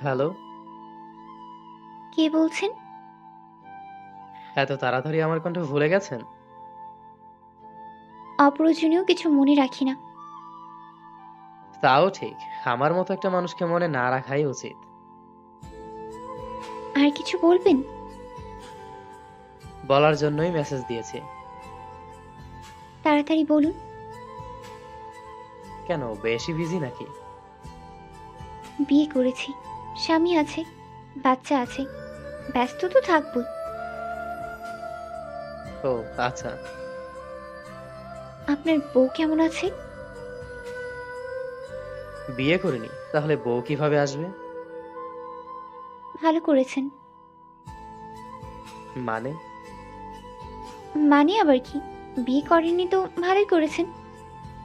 Hello? কে বলছেন? এত তাড়াতাড়ি আমার কণ্ঠ ভুলে গেছেন? অপ্রয়োজনীয় কিছু মনে রাখি না। তাও ঠিক আমার মতো একটা মানুষকে মনে না রাখাই উচিত। আর কিছু বলবেন? বলার জন্যই মেসেজ দিয়েছি। তাড়াতাড়ি বলুন। কেন বেশি বিজি নাকি? বিয়ে করেছি। স্বামী আছে বাচ্চা আছে ব্যস্ত তো থাকবই। ও আচ্ছা। আপনার বউ কেমন আছে? বিয়ে করিনি তাহলে বউ কীভাবে আসবে? ভালো করেছেন। মানে? মানে আবার কি? বিয়ে করেননি তো ভালোই করেছেন।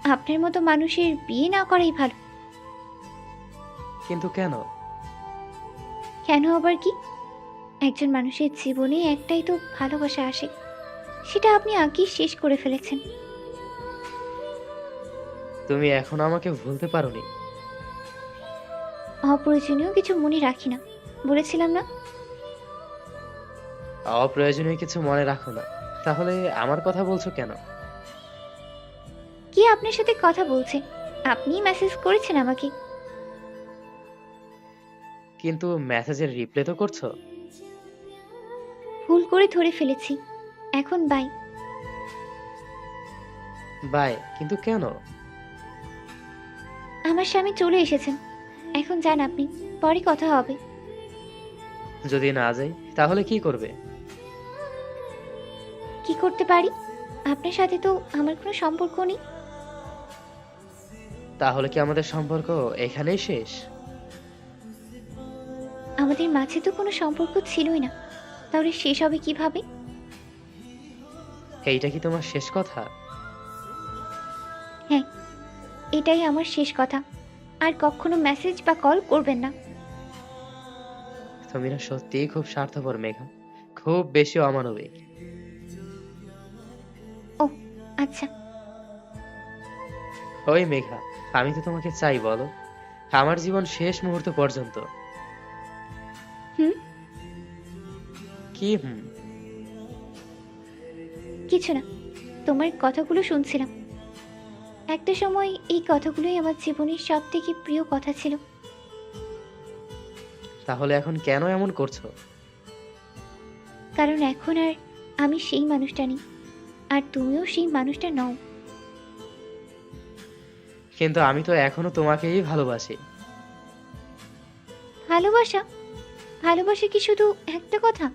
আপনার মতো মানুষের বিয়ে না করাই ভালো। কিন্তু কেন? কেন আবার কি? একজন মানুষের জীবনে একটাই তো ভালোবাসা আসে সেটা আপনি আগেই শেষ করে ফেলেছেন। তুমি এখন আমাকে ভুলতে পারোনি। অপ্রয়োজনীয় কিছু মনে রাখি না বলেছিলাম না? অপ্রয়োজনীয় কিছু মনে রাখো না তাহলে আমার কথা বলছো কেন? কি আপনার সাথে কথা বলছে? আপনি মেসেজ করেছেন আমাকে। কিন্তু মেসেজের রিপ্লাই তো করছ? ভুল করে ধরে ফেলেছি। এখন বাই বাই কিন্তু কেন? আমার স্বামী চলে এসেছেন। এখন যান আপনি পরে কথা হবে। যদি না যাই তাহলে কি করবে? কি করতে পারি? আপনার সাথে তো আমার কোনো সম্পর্ক নেই। তাহলে কি আমাদের সম্পর্ক এখানেই শেষ? আমাদের মাঝে তো কোনো সম্পর্ক ছিলই না। তাহলে শেষ হবে কীভাবে? এইটা কি তোমার শেষ কথা? হ্যাঁ এটাই আমার শেষ কথা। আর কখনো মেসেজ বা কল করবেন না। তুমি না সত্যিই খুব স্বার্থপর মেঘা খুব বেশি অমানবিক। ও আচ্ছা। ওই মেঘা আমি তো তোমাকে চাই বলো। আমার জীবন শেষ মুহূর্ত পর্যন্ত। কি? হুম কিছু না তোমার কথাগুলো শুনছিলাম। একটা সময় এই কথাগুলোই আমার জীবনের সব থেকে প্রিয় কথা ছিল। তাহলে এখন কেন এমন করছ? কারণ এখন আর আমি সেই মানুষটা নেই আর তুমিও সেই মানুষটা নও। কিন্তু আমি তো এখনও তোমাকেই ভালোবাসি। ভালোবাসা? ভালোবাসা কি শুধু একটা কথা?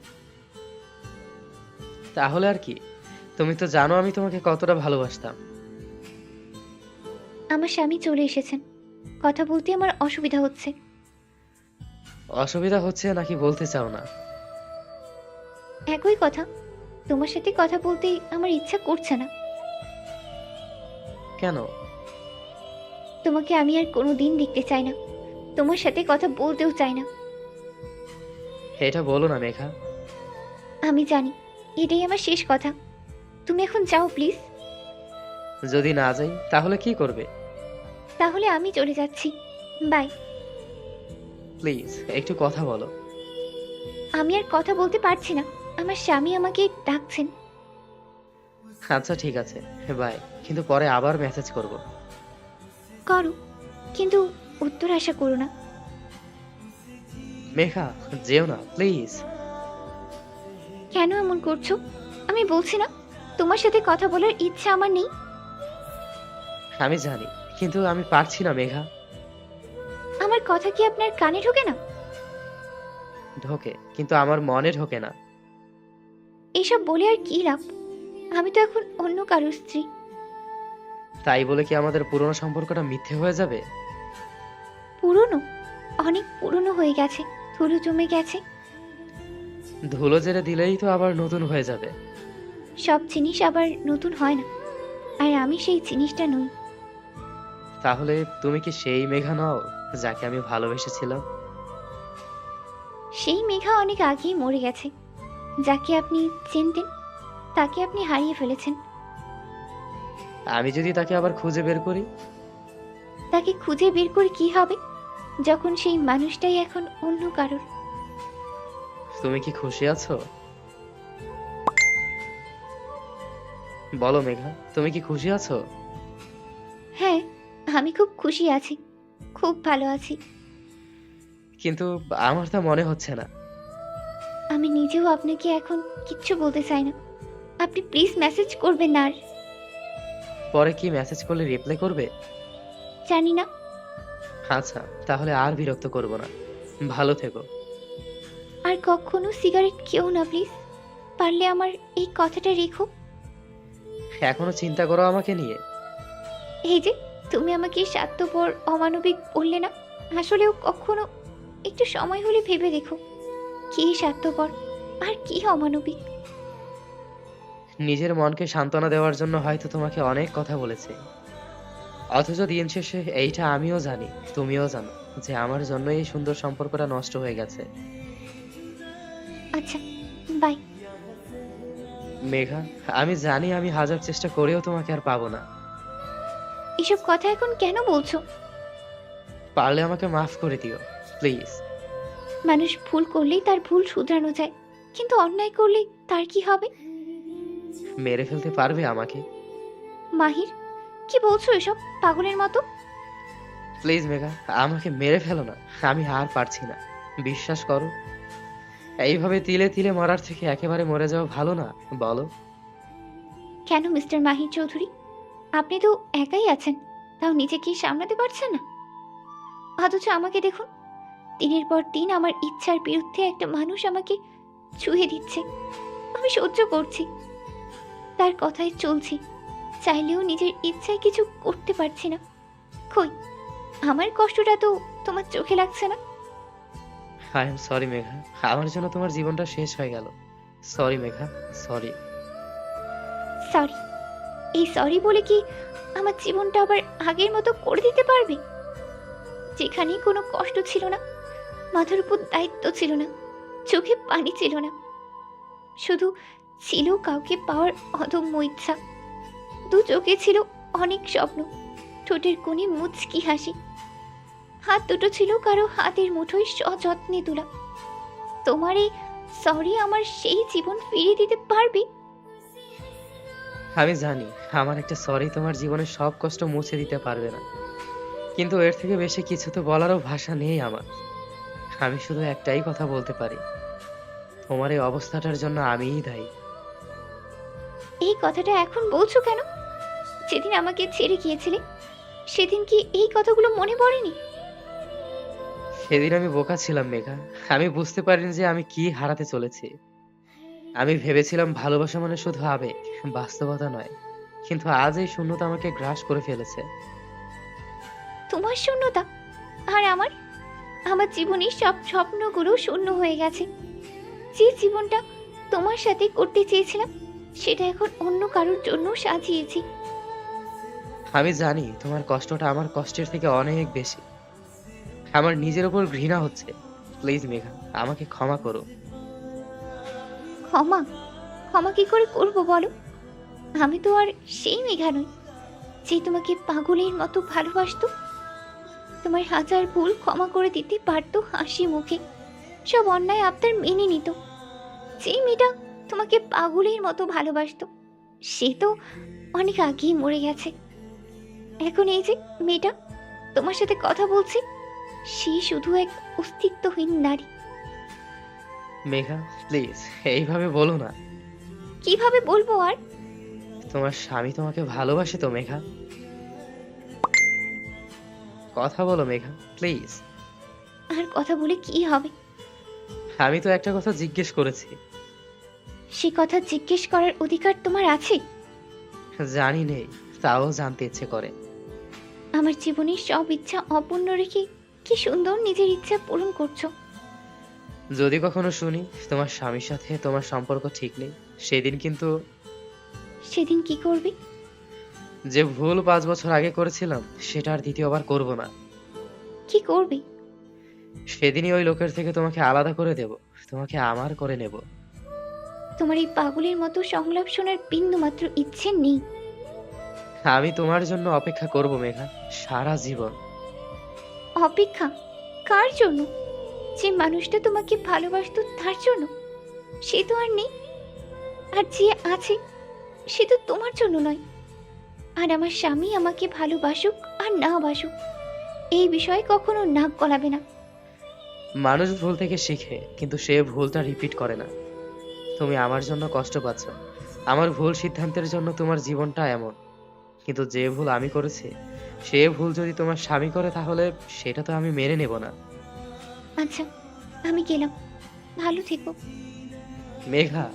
তাহলে আর কি? তুমি তো জানো আমি তোমাকে কতটা ভালোবাসতাম। আমার স্বামী চলে এসেছেন। কথা বলতে আমার অসুবিধা হচ্ছে। অসুবিধা হচ্ছে নাকি বলতে চাও না? একই কথা। তোমার সাথে কথা বলতে আমার ইচ্ছা করছে না। কেন? তোমাকে আমি আর কোনো দিন দেখতে চাই না। তোমার সাথে কথা বলতেও চাই না। এটা বলো না মেঘা। আমি জানি। এটাই আমার শেষ কথা। তুমি এখন যাও প্লিজ। যদি না যাই তাহলে কি করবে? তাহলে আমি চলে যাচ্ছি। বাই। প্লিজ একটু কথা বলো। আমি আর কথা বলতে পারছি না। আমার স্বামী আমাকে ডাকছেন। আচ্ছা ঠিক আছে। বাই। কিন্তু পরে আবার মেসেজ করব। করো। কিন্তু উত্তর আশা করো না। মেঘা যেও না প্লিজ। কেন এমন করছ? আমি বলছি না তোমার সাথে কথা বলার ইচ্ছা আমার নেই। আমি জানি কিন্তু আমি পারছি না মেঘা। আমার কথা কি আপনার কানে ঢোকে না? ঢোকে কিন্তু আমার মনে ঢোকে না। এসব বলে আর কি লাভ? আমি তো এখন অন্য কারোর স্ত্রী। তাই বলে কি আমাদের পুরনো সম্পর্কটা মিথ্যে হয়ে যাবে? পুরনো? অনেক পুরনো হয়ে গেছে ধুলো জমে গেছে। ধুলো জেরে দিলেই তো আবার নতুন হয়ে যাবে। সব জিনিস আবার নতুন হয় না। আর আমি সেই জিনিসটা নই। তাহলে তুমি কি সেই মেঘা নও যাকে আমি ভালোবেসেছিলাম? সেই মেঘা অনেক আগেই মরে গেছে। যাকে আপনি চিনতেন তাকে আপনি হারিয়ে ফেলেছেন। আমি যদি তাকে আবার খুঁজে বের করি? তাকে খুঁজে বের করে কি হবে যখন সেই মানুষটাই এখন অন্য কারোর? তুমি কি খুশি আছো? বলো মেঘা তুমি কি খুশি আছো? হ্যাঁ আমি খুব খুশি আছি খুব ভালো আছি। কিন্তু আমার তা মনে হচ্ছে না। আমি নিজেও আপনাকে এখন কিচ্ছু বলতে চাই না। আপনি প্লিজ মেসেজ করবেন না আর। পরে কি মেসেজ করলে রিপ্লাই করবে? জানি না। আচ্ছা তাহলে আর বিরক্ত করব না। ভালো থেকো। আর কখনো সিগারেট কেউ না প্লিজ। পারলে আমার এই কথাটা রেখো। এখনও চিন্তা করো আমাকে নিয়ে। এই যে তুমি আমাকে স্বার্থপর অমানবিক বললে না? আসলেও কখনো একটু সময় হলে ভেবে দেখো। কি স্বার্থপর আর কি অমানবিক? নিজের মনকে সান্ত্বনা দেওয়ার জন্য হয়তো তোমাকে অনেক কথা বলেছে। অথচ দিন শেষে এইটা আমিও জানি তুমিও জানো যে আমার জন্য এই সুন্দর সম্পর্কটা নষ্ট হয়ে গেছে। আচ্ছা বাই মেঘা আমি জানি আমি হাজার চেষ্টা করেও তোমাকে আর পাবো না। এসব কথা এখন কেন বলছো? পারলে আমাকে মাফ করে দিও প্লিজ মানুষ ভুল করলেই তার ভুল শুধরানো যায় কিন্তু অন্যায় করলে তার কি হবে? মেরে ফেলতে পারবে আমাকে? মাহির কি বলছো এসব পাগলের মতো? প্লিজ মেঘা আমাকে মেরে ফেলো না আমি আর পারছি না। বিশ্বাস করো এইভাবে তিলে তিলে মরার থেকে একেবারে মরে যাওয়া ভালো না, বলো। কেন, মিস্টার মাহির চৌধুরী? আপনি তো একাই আছেন, তাও নিজেকে সামলাতে পারছেন না? অথচ আমাকে দেখুন, দিনের পর দিন আমার ইচ্ছার বিরুদ্ধে একটা মানুষ আমাকে ছুঁয়ে দিচ্ছে। আমি সহ্য করছি। তার কথায় চলছি। চাইলেও নিজের ইচ্ছায় কিছু করতে পারছি না। কই, আমার কষ্টটা তো তোমার চোখে লাগছে না? I am sorry Megha. আমার জন্য তোমার জীবনটা শেষ হয়ে গেল। সরি মেঘা সরি সরি এই সরি বলে কি আমার জীবনটা আবার আগের মতো করে দিতে পারবে? যেখানে কোনো কষ্ট ছিল না, মাথার উপর দায়িত্ব ছিল না, চোখে পানি ছিল না। শুধু ছিল কাউকে পাওয়ার অদম্য ইচ্ছা। দু চোখে ছিল অনেক স্বপ্ন। ঠোঁটের কোণে মুচকি হাসি। হাত দুটো ছিল কারও হাতের মুঠোয় সযত্নে তোলা। তোমার এই সরি আমার সেই জীবন ফিরিয়ে দিতে পারবে? আমি জানি আমার একটা সরি তোমার জীবনের সব কষ্ট মুছে দিতে পারবে না। কিন্তু এর থেকে বেশি কিছু তো বলারও ভাষা নেই আমার। আমি শুধু একটাই কথা বলতে পারি। তোমার এই অবস্থাটার জন্য আমিই দায়ী। এই কথাটা এখন বলছো কেন? যেদিন আমাকে ছেড়ে গিয়েছিলে সেদিন কি এই কথাগুলো মনে পড়েনি? সেদিন আমি বোকা ছিলাম মেঘা। আমি বুঝতে পারিনি যে আমি কি হারাতে চলেছি। আমি ভেবেছিলাম ভালোবাসা মানে শুধু আবেগ বাস্তবতা নয়। কিন্তু আজ এই শূন্যতা আমাকে গ্রাস করে ফেলেছে। তোমার শূন্যতা আর আমার? আমার জীবনের সব স্বপ্নগুলো শূন্য হয়ে গেছে। যে জীবনটা তোমার সাথে করতে চেয়েছিলাম সেটা এখন অন্য কারোর জন্য সাজিয়েছি। আমি জানি তোমার কষ্টটা আমার কষ্টের থেকে অনেক বেশি। আমার নিজের উপর ঘৃণা হচ্ছে। প্লিজ মেঘা, আমাকে ক্ষমা করো। ক্ষমা? ক্ষমা কি করে করব বলো? আমি তো আর সেই মেঘা নই, যে তোমাকে পাগলের মতো ভালোবাসতো। তোমার হাজার ভুল ক্ষমা করে দিতে পারতো হাসি মুখে। সব অন্যায় আপনার মেনে নিত। যেই মেয়েটা তোমাকে পাগলের মতো ভালোবাসতো, সে তো অনেক আগেই মরে গেছে। এখন এই যে মেয়েটা তোমার সাথে কথা বলছে সে শুধু এক অস্তিত্বহীন নারী। মেঘা প্লিজ এইভাবে বলো না। কীভাবে বলব আর? তোমার স্বামী তোমাকে ভালোবাসে তো মেঘা? কথা বলো মেঘা প্লিজ। আর কথা বলে কি হবে? আমি তো একটা কথা জিজ্ঞেস করেছি। সে কথা জিজ্ঞেস করার অধিকার তোমার আছে? জানি নেই তাও জানতে ইচ্ছে করে। আমার জীবনের সব ইচ্ছা অপূর্ণ রেখে কি সুন্দর নিজের ইচ্ছা পূরণ করছ। যদি কখনো শুনি তোমার স্বামীর সাথে তোমার সম্পর্ক ঠিক নেই সেদিন কিন্তু সেদিন কি করবে? যে ভুল পাঁচ বছর আগে করেছিলাম সেটা আর দ্বিতীয়বার করব না। কি করবে? সেদিনই ওই লোকের থেকে তোমাকে আলাদা করে দেব তোমাকে আমার করে নেব। তোমার এই পাগলের মতো সংলাপ শোনার বিন্দু মাত্র ইচ্ছে নেই। আমি তোমার জন্য অপেক্ষা করব মেঘা সারা জীবন। অপেক্ষা, কার জন্য? যে মানুষটা তোমাকে ভালোবাসতো তার জন্য? সে তো আর নেই। আর যে আছে, সে তো তোমার জন্য নয়। আর আমার স্বামী আমাকে ভালোবাসুক আর না বাসুক, এই বিষয়ে কখনো নাক গলাবে না। মানুষ ভুল থেকে শিখে, কিন্তু সে ভুলটা রিপিট করে না। তুমি আমার জন্য কষ্ট পাচ্ছ। আমার ভুল সিদ্ধান্তের জন্য তোমার জীবনটা এমন। কিন্তু যে ভুল আমি করেছি সে ভুল যদি তোমার স্বামী করে তাহলে সেটা তো আমি মেনে নেব না। আচ্ছা আমি গেলাম। ভালো থেকো। মেঘা।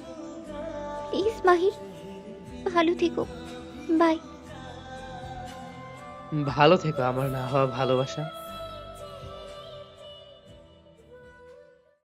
প্লিজ মাহি ভালো থেকো। বাই। ভালো থেকো আমার না হওয়া ভালোবাসা।